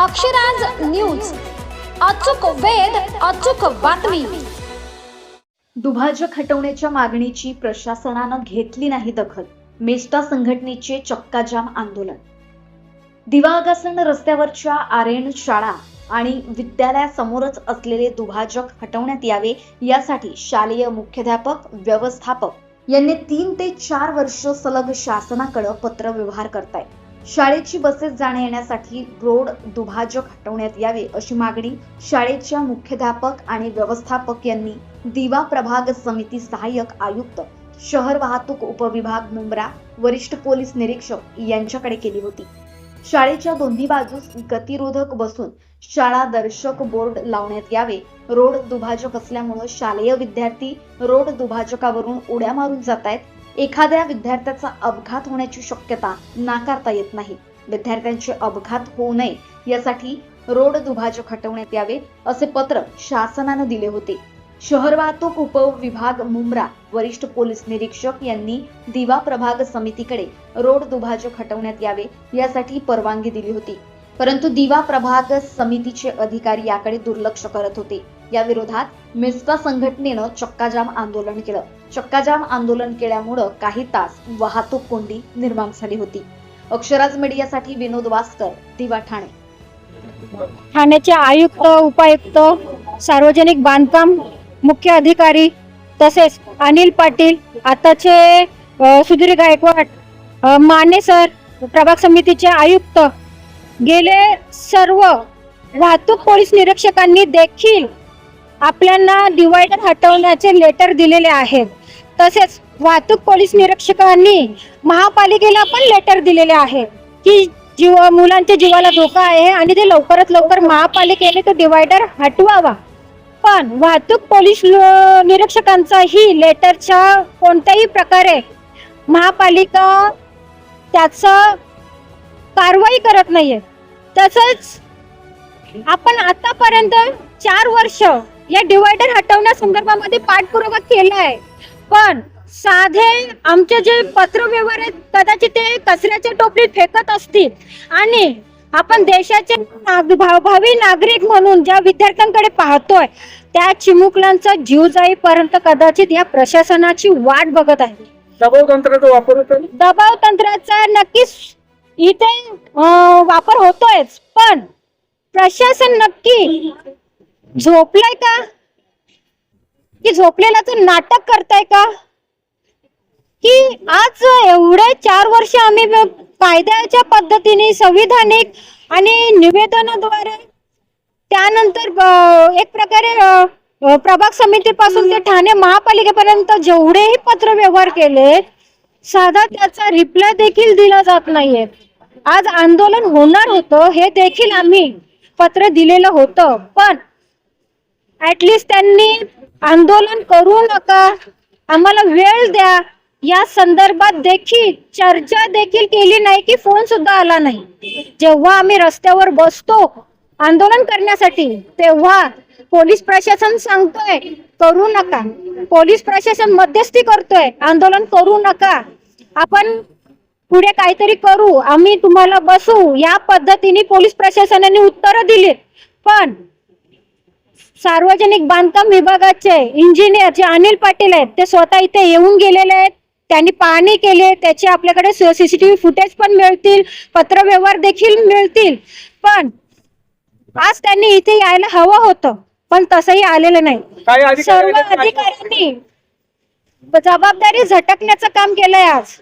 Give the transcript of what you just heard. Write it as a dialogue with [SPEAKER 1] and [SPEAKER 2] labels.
[SPEAKER 1] Akshraj news. अचूक वेध अचूक बातमी.
[SPEAKER 2] दुभाजक हटवण्याच्या मागणीची प्रशासनानं घेतली नाही दखल. मेस्टा संघटनेचे चक्काजाम आंदोलन. दिवागासन रस्त्यावरच्या आरेण शाळा आणि विद्यालयासमोरच असलेले दुभाजक हटवण्यात यावे यासाठी शालेय मुख्याध्यापक व्यवस्थापक यांनी तीन ते चार वर्ष सलग शासनाकडे पत्र व्यवहार करताय शाळेची बसेस जाण्या येण्यासाठी रोड दुभाजक हटवण्यात यावे अशी मागणी शाळेच्या मुख्याध्यापक आणि व्यवस्थापक यांनी दिवा प्रभाग समिती सहाय्यक आयुक्त शहर वाहतूक उपविभाग मुंब्रा वरिष्ठ पोलीस निरीक्षक यांच्याकडे केली होती. शाळेच्या दोन्ही बाजूस गतिरोधक बसून शाळा दर्शक बोर्ड लावण्यात यावे. रोड दुभाजक असल्यामुळं शालेय विद्यार्थी रोड दुभाजकावरून उड्या मारून जात आहेत एखाद्या विद्यार्थ्याचा अपघात होण्याची शक्यता नाकारता येत नाही. विद्यार्थ्यांचे अपघात होऊ नये यासाठी रोड दुभाजक हटवण्यात यावे असे पत्र शासनानं दिले होते. शहर वाहतूक उपविभाग मुंब्रा वरिष्ठ पोलीस निरीक्षक यांनी दिवा प्रभाग समितीकडे रोड दुभाजक हटवण्यात यावे यासाठी परवानगी दिली होती. परंतु दिवा प्रभाग समितीचे अधिकारी याकडे दुर्लक्ष करत होते. या विरोधात मिस्का संघटनेनं चक्काजाम आंदोलन केलं. चक्काजाम आंदोलन केल्यामुळं काही तास वाहतूक कोंडी निर्माण झाली होती. अक्षराज मीडियासाठी विनोद वास्कर दिवा ठाणे.
[SPEAKER 3] ठाण्याचे आयुक्त उपायुक्त सार्वजनिक बांधकाम मुख्य अधिकारी तसेच अनिल पाटील आताचे सुधीर गायकवाड माने सर प्रभाग समितीचे आयुक्त गेले सर्व वाहतूक पोलीस निरीक्षकांनी देखील आपल्याला डिवायडर हटवण्याचे लेटर दिलेले आहेत. तसेच वाहतूक पोलीस निरीक्षकांनी महापालिकेला पण लेटर दिलेले आहे की जीव मुलांच्या जीवाला धोका आहे आणि ते लवकरात लवकर महापालिकेने तो डिवायडर हटवावा. पण वाहतूक पोलीस निरीक्षकांचाही लेटरच्या कोणत्याही प्रकारे महापालिका त्याचं कारवाई करत नाहीये. तसंच आपण आतापर्यंत चार वर्ष या डिवायडर हटवण्या संदर्भामध्ये पाठपुरावा केला आहे पण साधे आमचे जे पत्रव्यवहार आहेत कदाचित ते कचऱ्याच्या टोपलीत फेकत असतील. आणि आपण देशाचे नाग- भा- भावी नागरिक म्हणून ज्या विद्यार्थ्यांकडे पाहतोय त्या चिमुकल्यांचा जीव जाईपर्यंत कदाचित या प्रशासनाची वाट बघत आहे
[SPEAKER 4] दबाव तंत्राचा वापर होतो?
[SPEAKER 3] दबाव तंत्राचा नक्कीच इथे वापर होतोयच पण प्रशासन नक्की झोपलंय का? की झोपलेला तू नाटक करताय का? की आज एवढे चार वर्ष आम्ही कायद्याच्या पद्धतीने संविधानिक आणि निवेदनाद्वारे त्यानंतर एक प्रकारे प्रभाग समितीपासून ते ठाणे महापालिकेपर्यंत जेवढेही पत्र व्यवहार केले साधा त्याचा रिप्लाय देखील दिला जात नाहीये. आज आंदोलन होणार होतं हे देखील आम्ही पत्र दिलेलं होतं. पण ऍटलिस्ट त्यांनी आंदोलन करू नका. आम्हाला वेळ द्या. या संदर्भात देखील चर्चा देखील केली नाही की फोन सुद्धा आला नाही. जेव्हा आम्ही रस्त्यावर बसतो आंदोलन करण्यासाठी तेव्हा पोलीस प्रशासन सांगतोय करू नका. पोलीस प्रशासन मध्यस्थी करतोय आंदोलन करू नका. आपण पुढे काहीतरी करू. आम्ही तुम्हाला बसू या पद्धतीने पोलीस प्रशासनाने उत्तरं दिली. पण सार्वजनिक बांधकाम विभागाचे इंजिनियर जे अनिल पाटील आहेत ते स्वतः इथे येऊन गेलेले आहेत. त्यांनी पाहणी केली त्याचे आपल्याकडे सीसीटीव्ही फुटेज पण मिळतील पत्रव्यवहार देखील मिळतील. पण आज त्यांनी इथे यायला हवं होतं पण तसंही आलेलं नाही. सर्व अधिकाऱ्यांनी जबाबदारी झटकण्याचं काम केलंय आज.